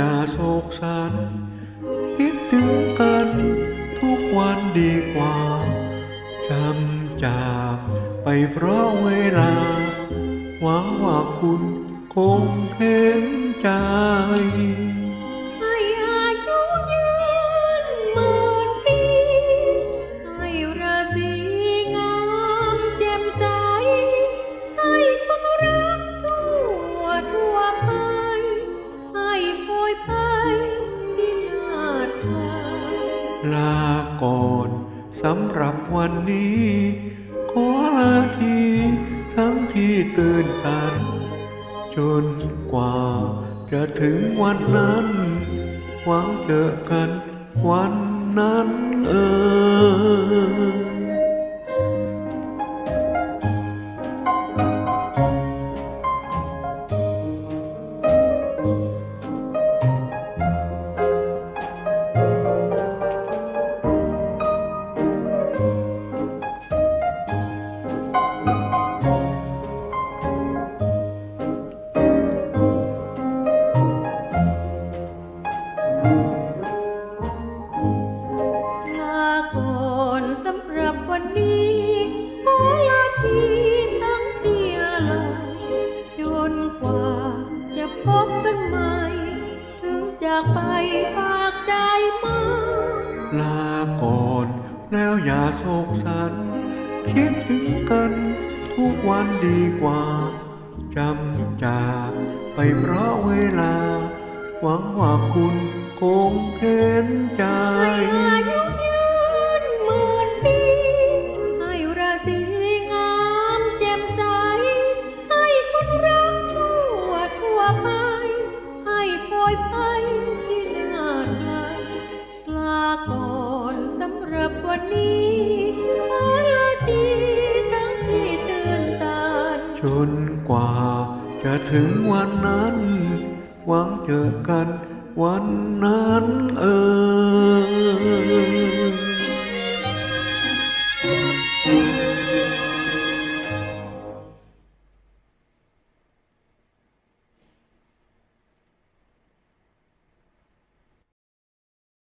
อย่าโศกสันคิดถึงกันทุกวันดีกว่าจำจากไปเพราะเวลา หวังว่าคุณคงเห็นใจ ลาก่อนสำหรับวันนี้ ขอลาทีทั้งที่ตื่นตัน จนกว่าจะถึงวันนั้น หวังเจอกันวันนั้นเออ จากไปฝากใจมาลาก่อนแล้วอย่าโศกสัน คิดถึงกันทุกวันดีกว่า จำจากไปเพราะเวลา หวังว่าคุณคงเห็นใจ วัาลาตีทั้งที่ตื่นตาจนกว่าจะถึงวันนั้น หวังเจอกันวันนั้นเออ